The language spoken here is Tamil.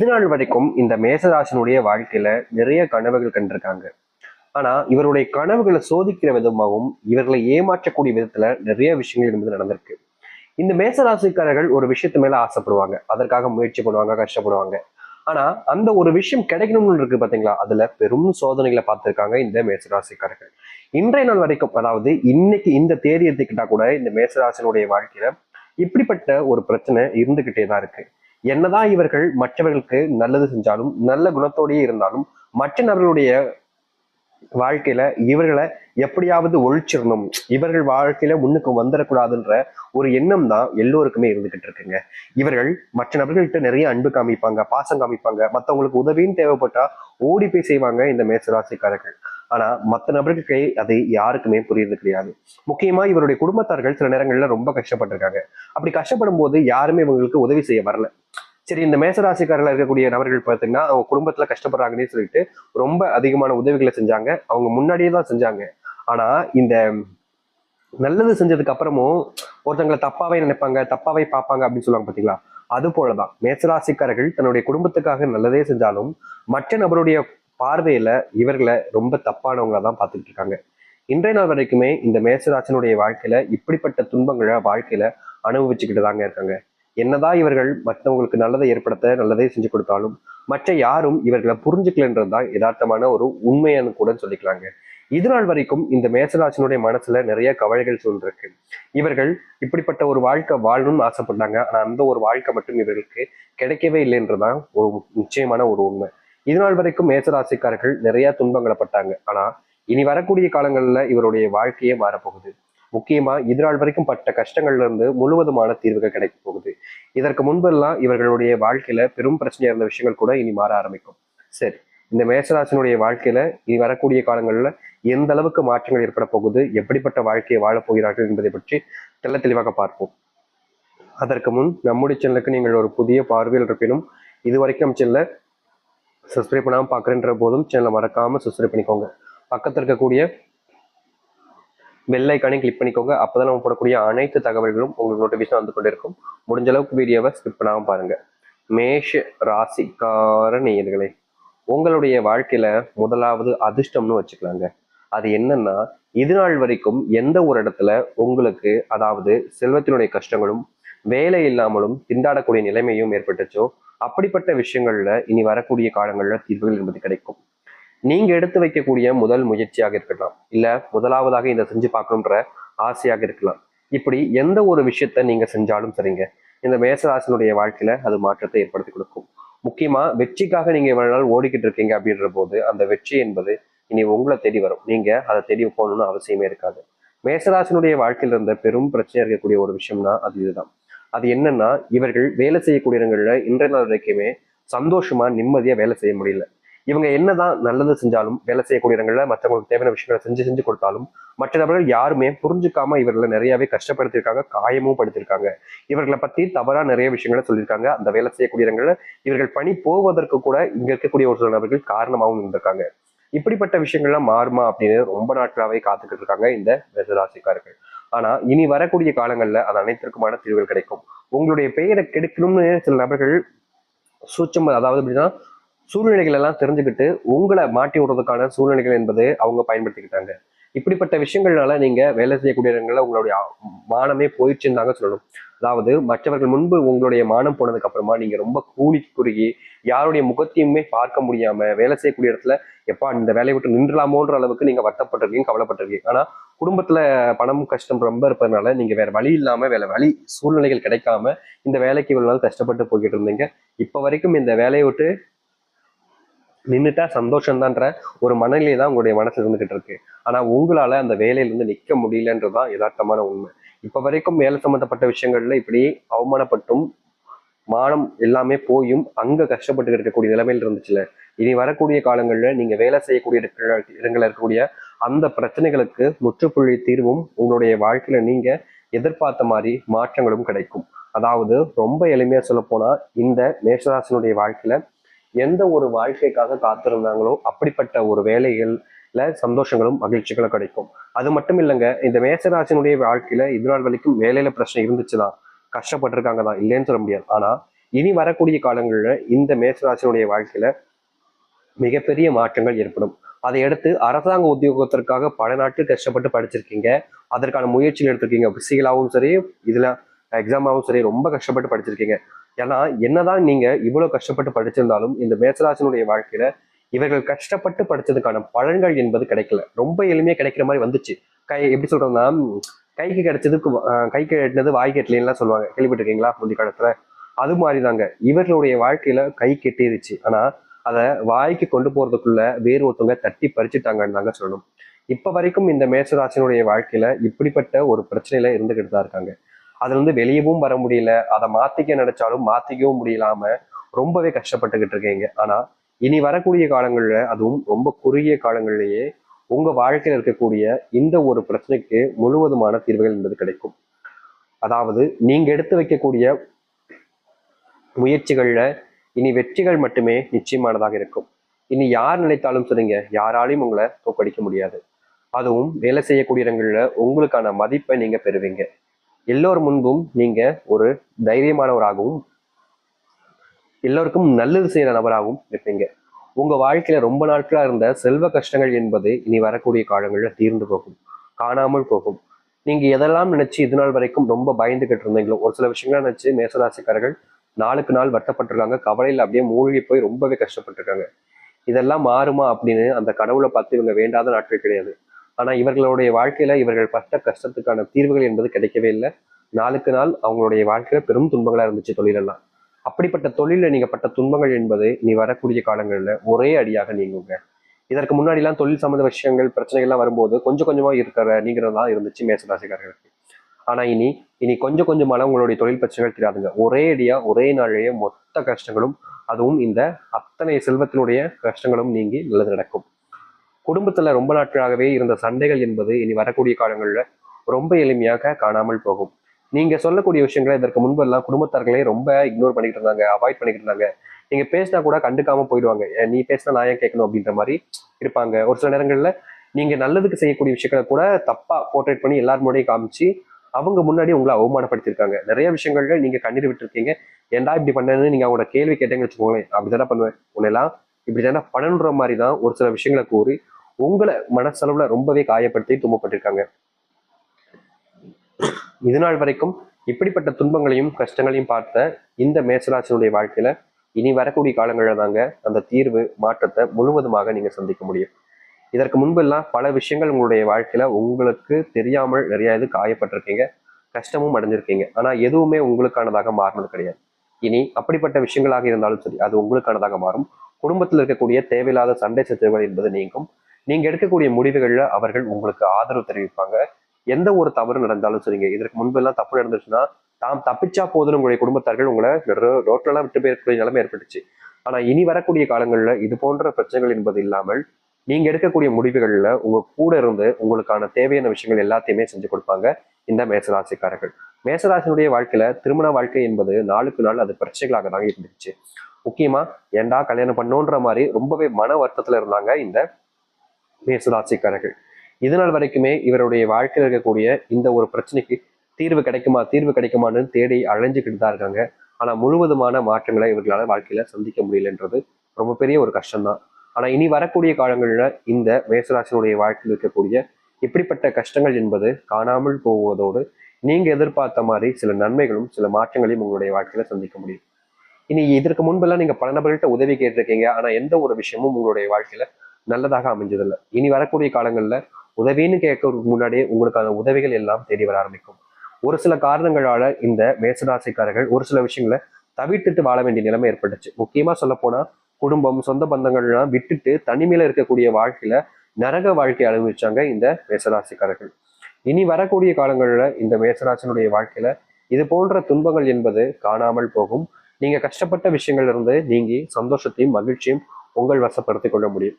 இது நாள் வரைக்கும் இந்த மேசராசனுடைய வாழ்க்கையில நிறைய கனவுகள் கண்டிருக்காங்க. ஆனா இவருடைய கனவுகளை சோதிக்கிற விதமாகவும் இவர்களை ஏமாற்றக்கூடிய விதத்துல நிறைய விஷயங்கள் என்பது நடந்திருக்கு. இந்த மேசராசிக்காரர்கள் ஒரு விஷயத்து மேல ஆசைப்படுவாங்க. அதற்காக முயற்சி பண்ணுவாங்க கஷ்டப்படுவாங்க. ஆனா அந்த ஒரு விஷயம் கிடைக்கணும்னு இருக்கு பாத்தீங்களா? அதுல பெரும் சோதனைகளை பார்த்திருக்காங்க இந்த மேசராசிக்காரர்கள். இன்றைய நாள் வரைக்கும் அதாவது இன்னைக்கு இந்த தேதி எடுத்துக்கிட்டா கூட இந்த மேசராசினுடைய வாழ்க்கையில இப்படிப்பட்ட ஒரு பிரச்சனை இருந்துகிட்டே தான் இருக்கு. என்னதான் இவர்கள் மற்றவர்களுக்கு நல்லது செஞ்சாலும் நல்ல குணத்தோடையே இருந்தாலும் மற்ற நபர்களுடைய வாழ்க்கையில இவர்களை எப்படியாவது ஒழிச்சிடணும் இவர்கள் வாழ்க்கையில முன்னுக்கு வந்துடக்கூடாதுன்ற ஒரு எண்ணம் தான் எல்லோருக்குமே இருந்துகிட்டு இருக்குங்க. இவர்கள் மற்ற நபர்கள்ட்ட நிறைய அன்பு காமிப்பாங்க பாசம் காமிப்பாங்க மற்றவங்களுக்கு உதவின்னு தேவைப்பட்டா ஓடி போய் செய்வாங்க இந்த மேசராசிக்காரர்கள். ஆனா மற்ற நபர்களுக்கு அது யாருக்குமே புரியுறது கிடையாது. முக்கியமா இவருடைய குடும்பத்தார்கள் சில நேரங்கள்ல ரொம்ப கஷ்டப்பட்டிருக்காங்க. அப்படி கஷ்டப்படும் போது யாருமே இவங்களுக்கு உதவி செய்ய வரல. சரி இந்த மேசராசிக்காரர்கள் இருக்கக்கூடிய நபர்கள் பார்த்தீங்கன்னா அவங்க குடும்பத்துல கஷ்டப்படுறாங்கன்னு சொல்லிட்டு ரொம்ப அதிகமான உதவிகளை செஞ்சாங்க. அவங்க முன்னாடியே தான் செஞ்சாங்க. ஆனா இந்த நல்லது செஞ்சதுக்கு அப்புறமும் ஒருத்தங்களை தப்பாவே நினைப்பாங்க தப்பாவே பார்ப்பாங்க அப்படின்னு சொல்லுவாங்க பாத்தீங்களா? அது போலதான். மேசராசிக்காரர்கள் தன்னுடைய குடும்பத்துக்காக நல்லதே செஞ்சாலும் மற்ற நபருடைய பார்வையில இவர்களை ரொம்ப தப்பானவங்களா தான் பார்த்துட்டு இருக்காங்க. இன்றைய நாள் வரைக்குமே இந்த மேசராசனுடைய வாழ்க்கையில இப்படிப்பட்ட துன்பங்களை வாழ்க்கையில அனுபவிச்சுக்கிட்டு தாங்க இருக்காங்க. என்னதான் இவர்கள் மற்றவங்களுக்கு நல்லதை ஏற்படுத்த நல்லதே செஞ்சு கொடுத்தாலும் மற்ற யாரும் இவர்களை புரிஞ்சுக்கலன்றது தான் யதார்த்தமான ஒரு உண்மையான கூட சொல்லிக்கலாங்க. இது நாள் வரைக்கும் இந்த மேசராசனுடைய மனசுல நிறைய கவலைகள் சூழ்ந்திருக்கு. இவர்கள் இப்படிப்பட்ட ஒரு வாழ்க்கை வாழணும்னு ஆசைப்பட்டாங்க. ஆனா அந்த ஒரு வாழ்க்கை மட்டும் இவர்களுக்கு கிடைக்கவே இல்லைன்றதுதான் ஒரு நிச்சயமான ஒரு உண்மை. இது நாள் வரைக்கும் மேசராசிக்காரர்கள் நிறைய துன்பங்களை பட்டாங்க. ஆனா இனி வரக்கூடிய காலங்கள்ல இவருடைய வாழ்க்கையே மாறப்போகுது. முக்கியமா இது நாள் வரைக்கும் பட்ட கஷ்டங்கள்ல இருந்து முழுவதுமான தீர்வுகள் கிடைக்க போகுது. இதற்கு முன்பெல்லாம் இவர்களுடைய வாழ்க்கையில பெரும் பிரச்சனையா இருந்த விஷயங்கள் கூட இனி மாற ஆரம்பிக்கும். சரி இந்த மேசராசனுடைய வாழ்க்கையில இனி வரக்கூடிய காலங்கள்ல எந்த அளவுக்கு மாற்றங்கள் ஏற்பட போகுது எப்படிப்பட்ட வாழ்க்கையை வாழப் போகிறார்கள் என்பதை பற்றி தெல்ல தெளிவாக பார்ப்போம். அதற்கு முன் நம்முடைய சேனலுக்கு நீங்கள் ஒரு புதிய பார்வையில் இருப்பினும் இது வரைக்கும் சேனலை சப்ஸ்கிரைப் பண்ணாமல் பார்க்குறேன்ற போதும் சேனலை மறக்காமல் சப்ஸ்கிரைப் பண்ணிக்கோங்க. பக்கத்தில் இருக்கக்கூடிய பெல் கிளிக் பண்ணிக்கோங்க. அப்பதான் நம்ம போடக்கூடிய அனைத்து தகவல்களும் உங்களுக்கு நோட்டிஃபிகேஷன் வந்து கொண்டிருக்கும். முடிஞ்ச அளவுக்கு வீடியோவை ஸ்கிப் பண்ணாமல் பாருங்கள் மேஷ ராசிக்கார நேயர்களே உங்களுடைய வாழ்க்கையில முதலாவது அதிர்ஷ்டம்னு வச்சுக்கலாங்க. அது என்னன்னா இது நாள் வரைக்கும் எந்த ஒரு இடத்துல உங்களுக்கு அதாவது செல்வத்தினுடைய கஷ்டங்களும் வேலை இல்லாமலும் திண்டாடக்கூடிய நிலைமையும் ஏற்பட்டுச்சோ அப்படிப்பட்ட விஷயங்கள்ல இனி வரக்கூடிய காலங்களில் தீர்வுகள் என்பது கிடைக்கும். நீங்க எடுத்து வைக்கக்கூடிய முதல் முயற்சியாக இருக்கலாம். இல்ல முதலாவதாக இதை செஞ்சு பார்க்கணுன்ற ஆசையாக இருக்கலாம். இப்படி எந்த ஒரு விஷயத்த நீங்க செஞ்சாலும் சரிங்க. இந்த மேசராசனுடைய வாழ்க்கையில அது மாற்றத்தை ஏற்படுத்தி கொடுக்கும். முக்கியமா வெற்றிக்காக நீங்க இவ்வளவு நாள் ஓடிக்கிட்டு இருக்கீங்க அப்படின்ற போது அந்த வெற்றி என்பது இனி உங்களை தேடி வரும். நீங்க அதை தேடி போகணும்னு அவசியமே இருக்காது. மேசராசனுடைய வாழ்க்கையில இருந்த பெரும் பிரச்சனை இருக்கக்கூடிய ஒரு விஷயம்னா அது இதுதான். அது என்னன்னா இவர்கள் வேலை செய்யக்கூடிய இடங்களில் இன்றைய நாள் வரைக்குமே சந்தோஷமா நிம்மதியா வேலை செய்ய முடியல. இவங்க என்னதான் நல்லது செஞ்சாலும் வேலை செய்யக்கூடிய இடங்கள்ல மற்றவங்களுக்கு தேவையான விஷயங்களை செஞ்சு செஞ்சு கொடுத்தாலும் மற்ற நபர்கள் யாருமே புரிஞ்சுக்காம இவர்களை நிறையவே கஷ்டப்படுத்தியிருக்காங்க காயமும் படுத்திருக்காங்க இவர்களை பத்தி தவறா நிறைய விஷயங்களை சொல்லியிருக்காங்க. அந்த வேலை செய்யக்கூடிய இடங்கள்ல இவர்கள் பணி போவதற்கு கூட இங்க இருக்கக்கூடிய ஒரு சில நபர்கள் காரணமாகவும் இருந்திருக்காங்க. இப்படிப்பட்ட விஷயங்கள்லாம் மாறுமா அப்படின்னு ரொம்ப நாட்களாவே காத்துக்கிட்டு இருக்காங்க இந்த மேசராசிக்காரர்கள் ஆனா இனி வரக்கூடிய காலங்கள்ல அது அனைத்திற்குமான தீர்வுகள் கிடைக்கும். உங்களுடைய பெயரை கெடுக்கணும்னு சில நபர்கள் சூட்சம் அதாவது எப்படின்னா சூழ்நிலைகள் எல்லாம் தெரிஞ்சுக்கிட்டு உங்களை மாட்டி விடுறதுக்கான சூழ்நிலைகள் என்பது அவங்க பயன்படுத்திக்கிட்டாங்க. இப்படிப்பட்ட விஷயங்கள்னால நீங்க வேலை செய்யக்கூடிய இடங்களில் உங்களுடைய மானமே போயிடுச்சுன்னு தாங்க சொல்லணும். அதாவது மற்றவர்கள் முன்பு உங்களுடைய மானம் போனதுக்கு அப்புறமா நீங்க ரொம்ப கூலி குறுகி யாருடைய முகத்தையுமே பார்க்க முடியாம வேலை செய்யக்கூடிய இடத்துல எப்பா இந்த வேலையை விட்டு நின்றலாமோன்ற அளவுக்கு நீங்க வருத்தப்பட்டிருக்கீங்க கவலைப்பட்டிருக்கீங்க. ஆனா குடும்பத்துல பணம் கஷ்டம் ரொம்ப இருப்பதனால நீங்க வேற வழி இல்லாம வேற வழி சூழ்நிலைகள் கிடைக்காம இந்த வேலைக்கு இவ்வளவு நாள் கஷ்டப்பட்டு போய்கிட்டு இருந்தீங்க. இப்ப வரைக்கும் இந்த வேலையை விட்டு நின்றுட்டா சந்தோஷம்தான்ற ஒரு மனநிலை தான் உங்களுடைய மனசுல இருந்துகிட்டு இருக்கு. ஆனா உங்களால அந்த வேலையில இருந்து நிக்க முடியலன்றதுதான் யதார்த்தமான உண்மை. இப்ப வரைக்கும் வேலை சம்பந்தப்பட்ட விஷயங்கள்ல இப்படி அவமானப்பட்டும் மானம் எல்லாமே போயும் அங்க கஷ்டப்பட்டு இருக்கக்கூடிய நிலைமையில் இருந்துச்சுல. இனி வரக்கூடிய காலங்கள்ல நீங்க வேலை செய்யக்கூடிய இடங்களில் இடங்கள்ல இருக்கக்கூடிய அந்த பிரச்சனைகளுக்கு முற்றுப்புள்ளி தீர்வும் உங்களுடைய வாழ்க்கையில நீங்க எதிர்பார்த்த மாதிரி மாற்றங்களும் கிடைக்கும். அதாவது ரொம்ப எளிமையா சொல்ல போனா இந்த மேஷராசனுடைய வாழ்க்கையில எந்த ஒரு வாழ்க்கைக்காக காத்திருந்தாங்களோ அப்படிப்பட்ட ஒரு வேலைகள்ல சந்தோஷங்களும் மகிழ்ச்சிகளும் கிடைக்கும். அது மட்டும் இல்லைங்க இந்த மேசராசினுடைய வாழ்க்கையில இது நாள் வரைக்கும் வேலையில பிரச்சனை இருந்துச்சுதான் கஷ்டப்பட்டிருக்காங்க தான் இல்லைன்னு சொல்ல முடியாது. ஆனா இனி வரக்கூடிய காலங்களில் இந்த மேசராசினுடைய வாழ்க்கையில மிகப்பெரிய மாற்றங்கள் ஏற்படும். அதை எடுத்து அரசாங்க உத்தியோகத்திற்காக பல நாட்கள் கஷ்டப்பட்டு படிச்சிருக்கீங்க. அதற்கான முயற்சிகள் எடுத்திருக்கீங்க. பிசிக்கலாகவும் சரி இதில் எக்ஸாமாவும் சரி ரொம்ப கஷ்டப்பட்டு படிச்சிருக்கீங்க. ஏன்னா என்னதான் நீங்க இவ்வளவு கஷ்டப்பட்டு படிச்சிருந்தாலும் இந்த மேசராசினுடைய வாழ்க்கையில இவர்கள் கஷ்டப்பட்டு படிச்சதுக்கான பலன்கள் என்பது கிடைக்கல. ரொம்ப எளிமையா கிடைக்கிற மாதிரி வந்துச்சு. கை எப்படி சொல்றோம்னா கைக்கு கிடைச்சதுக்கு கைக்கு எட்டினது வாய் எட்டலாம் சொல்லுவாங்க. கேள்விப்பட்டிருக்கீங்களா? முந்தி காலத்துல? அது மாதிரி தாங்க இவர்களுடைய வாழ்க்கையில கை கெட்டிருச்சு. ஆனா அதை வாய்க்கு கொண்டு போறதுக்குள்ள வேறு ஒருத்தவங்க தட்டி பறிச்சுட்டாங்கன்னு தாங்க சொல்லணும். இப்ப வரைக்கும் இந்த மேசராசினுடைய வாழ்க்கையில இப்படிப்பட்ட ஒரு பிரச்சனையில இருந்துகிட்டு தான் இருக்காங்க. அதுல இருந்து வெளியவும் வர முடியல அதை மாத்திக்க நினைச்சாலும் மாத்திக்கவும் முடியலாம ரொம்பவே கஷ்டப்பட்டுக்கிட்டு இருக்கீங்க. ஆனா இனி வரக்கூடிய காலங்கள்ல அதுவும் ரொம்ப குறுகிய காலங்கள்லயே உங்க வாழ்க்கையில இருக்கக்கூடிய இந்த ஒரு பிரச்சனைக்கு முழுவதுமான தீர்வுகள் என்பது கிடைக்கும். அதாவது நீங்க எடுத்து வைக்கக்கூடிய முயற்சிகள்ல இனி வெற்றிகள் மட்டுமே நிச்சயமானதாக இருக்கும். இனி யார் நினைத்தாலும் சொல்லுங்க யாராலையும் உங்களை தோக்கடிக்க முடியாது. அதுவும் வேலை செய்யக்கூடிய இடங்கள்ல உங்களுக்கான மதிப்பை நீங்க பெறுவீங்க. எல்லோர் முன்பும் நீங்க ஒரு தைரியமானவராகவும் எல்லோருக்கும் நல்லது செய்கிற நபராகவும் இருப்பீங்க. உங்க வாழ்க்கையில ரொம்ப நாட்களா இருந்த செல்வ கஷ்டங்கள் என்பது இனி வரக்கூடிய காலங்களில் தீர்ந்து போகும் காணாமல் போகும். நீங்க எதெல்லாம் நினைச்சு இது நாள் வரைக்கும் ரொம்ப பயந்துகிட்டு இருந்தீங்களோ ஒரு சில விஷயங்களை நினைச்சு மேசராசிக்காரர்கள் நாளுக்கு நாள் வட்டப்பட்டிருக்காங்க. கவலையில அப்படியே மூழ்கி போய் ரொம்பவே கஷ்டப்பட்டிருக்காங்க. இதெல்லாம் மாறுமா அப்படின்னு அந்த கடவுளை பார்த்து இவங்க வேண்டாத நாட்கள் கிடையாது. ஆனா இவர்களுடைய வாழ்க்கையில இவர்கள் பட்ட கஷ்டத்துக்கான தீர்வுகள் என்பது கிடைக்கவே இல்லை. நாளுக்கு நாள் அவங்களுடைய வாழ்க்கையில பெரும் துன்பங்களா இருந்துச்சு தொழிலெல்லாம். அப்படிப்பட்ட தொழில நீங்கள் பட்ட துன்பங்கள் என்பது நீ வரக்கூடிய காலங்களில் ஒரே அடியாக நீங்குங்க. இதற்கு முன்னாடிலாம் தொழில் சம்மந்த விஷயங்கள் பிரச்சனைகள்லாம் வரும்போது கொஞ்சம் கொஞ்சமா இருக்கிற நீங்கிறதா இருந்துச்சு மேசராசிக்காரர்களுக்கு. ஆனால் இனி இனி கொஞ்சம் கொஞ்சமான உங்களுடைய தொழில் பிரச்சனைகள் தெரியாதுங்க ஒரே அடியாக ஒரே நாளிலேயே மொத்த கஷ்டங்களும் அதுவும் இந்த அத்தனை செல்வத்தினுடைய கஷ்டங்களும் நீங்கி நல்லது நடக்கும். குடும்பத்தில் ரொம்ப நாட்களாகவே இருந்த சண்டைகள் என்பது இனி வரக்கூடிய காலங்களில் ரொம்ப எளிமையாக காணாமல் போகும். நீங்க சொல்லக்கூடிய விஷயங்களை இதற்கு முன்பெல்லாம் குடும்பத்தார்களே ரொம்ப இக்னோர் பண்ணிக்கிட்டு இருந்தாங்க அவாய்ட் பண்ணிக்கிட்டு இருந்தாங்க. நீங்க பேசினா கூட கண்டுக்காம போயிடுவாங்க. நீ பேசினா நான் ஏன் கேட்கணும்? அப்படின்ற மாதிரி இருப்பாங்க. ஒரு சில நேரங்கள்ல நீங்க நல்லதுக்கு செய்யக்கூடிய விஷயங்களை கூட தப்பா போர்ட்ரேட் பண்ணி எல்லார் முன்னாடியும் காமிச்சு அவங்க முன்னாடி உங்களை அவமானப்படுத்தியிருக்காங்க. நிறைய விஷயங்கள்ல நீங்க கண்ணீர் விட்டுருக்கீங்க. ஏன்டா இப்படி பண்ணேன்னு நீங்க அவங்களோட கேள்வி கேட்டீங்கன்னு வச்சுக்கோங்களேன். அப்படிதானே பண்ணுவேன்? உன்னெல்லாம் இப்படி தானே பண்ணணுன்ற மாதிரி தான் ஒரு சில விஷயங்களை கூறி உங்களை மனசளவுல ரொம்பவே காயப்படுத்தி துன்பப்பட்டிருக்காங்க. இதுநாள் வரைக்கும் இப்படிப்பட்ட துன்பங்களையும் கஷ்டங்களையும் பார்த்த இந்த மேசராசினுடைய வாழ்க்கையில இனி வரக்கூடிய காலங்களில் தாங்க அந்த தீர்வு மாற்றத்தை முழுவதுமாக நீங்க சந்திக்க முடியும். இதற்கு முன்பெல்லாம் பல விஷயங்கள் உங்களுடைய வாழ்க்கையில உங்களுக்கு தெரியாமல் நிறைய இது காயப்பட்டிருக்கீங்க கஷ்டமும் அடைஞ்சிருக்கீங்க. ஆனா எதுவுமே உங்களுக்கானதாக மாறினது கிடையாது. இனி அப்படிப்பட்ட விஷயங்களாக இருந்தாலும் சரி அது உங்களுக்கானதாக மாறும். குடும்பத்தில் இருக்கக்கூடிய தேவையில்லாத சண்டை சச்சரவுகள் என்பது நீங்கும். நீங்க எடுக்கக்கூடிய முடிவுகள்ல அவர்கள் உங்களுக்கு ஆதரவு தெரிவிப்பாங்க. எந்த ஒரு தவறு நடந்தாலும் சரிங்க. இதற்கு முன்பெல்லாம் தப்பு நடந்துச்சுன்னா தாம் தப்பிச்சா போதும் உங்களுடைய குடும்பத்தார்கள் உங்களை ரோட்லலாம் விட்டு போயிருக்கக்கூடிய நிலைமை ஏற்பட்டுச்சு. ஆனா இனி வரக்கூடிய காலங்கள்ல இது போன்ற பிரச்சனைகள் என்பது இல்லாமல் நீங்க எடுக்கக்கூடிய முடிவுகள்ல உங்க கூட இருந்து உங்களுக்கான தேவையான விஷயங்கள் எல்லாத்தையுமே செஞ்சு கொடுப்பாங்க இந்த மேசராசிக்காரர்கள். மேசராசினுடைய வாழ்க்கையில திருமண வாழ்க்கை என்பது நாளுக்கு நாள் அது பிரச்சனைகளாக தாங்க இருந்துச்சு. முக்கியமா ஏண்டா கல்யாணம் பண்ணோன்ற மாதிரி ரொம்பவே மன வருத்தத்துல இருந்தாங்க இந்த மேசராசிக்காரர்கள். இது நாள் வரைக்குமே இவருடைய வாழ்க்கையில் இருக்கக்கூடிய இந்த ஒரு பிரச்சனைக்கு தீர்வு கிடைக்குமா தீர்வு கிடைக்குமான்னு தேடி அழைஞ்சிக்கிட்டு தான் இருக்காங்க. ஆனா முழுவதுமான மாற்றங்களை இவர்களால வாழ்க்கையில சந்திக்க முடியலன்றது ரொம்ப பெரிய ஒரு கஷ்டம்தான். ஆனால் இனி வரக்கூடிய காலங்களில் இந்த மேசராசினுடைய வாழ்க்கையில் இருக்கக்கூடிய இப்படிப்பட்ட கஷ்டங்கள் என்பது காணாமல் போவதோடு நீங்கள் எதிர்பார்த்த மாதிரி சில நன்மைகளும் சில மாற்றங்களையும் உங்களுடைய வாழ்க்கையில் சந்திக்க முடியும். இனி இதற்கு முன்பெல்லாம் நீங்க பல நபர்கள்ட்ட உதவி கேட்டிருக்கீங்க. ஆனால் எந்த ஒரு விஷயமும் உங்களுடைய வாழ்க்கையில் நல்லதாக அமைஞ்சதில்லை. இனி வரக்கூடிய காலங்களில் உதவின்னு கேட்கறதுக்கு முன்னாடியே உங்களுக்கான உதவிகள் எல்லாம் தேடி வர ஆரம்பிக்கும். ஒரு சில காரணங்களால இந்த மேசராசிக்காரர்கள் ஒரு சில விஷயங்களை தவிர்த்துட்டு வாழ வேண்டிய நிலைமை ஏற்பட்டுச்சு. முக்கியமாக சொல்லப்போனால் குடும்பம் சொந்த பந்தங்கள்லாம் விட்டுட்டு தனிமையில இருக்கக்கூடிய வாழ்க்கையில நரக வாழ்க்கை அனுபவிச்சாங்க இந்த மேசராசிக்காரர்கள். இனி வரக்கூடிய காலங்களில் இந்த மேசராசினுடைய வாழ்க்கையில இது போன்ற துன்பங்கள் என்பது காணாமல் போகும். நீங்க கஷ்டப்பட்ட விஷயங்கள்ல இருந்து நீங்கி சந்தோஷத்தையும் மகிழ்ச்சியும் உங்கள் வசப்படுத்திக் கொள்ள முடியும்.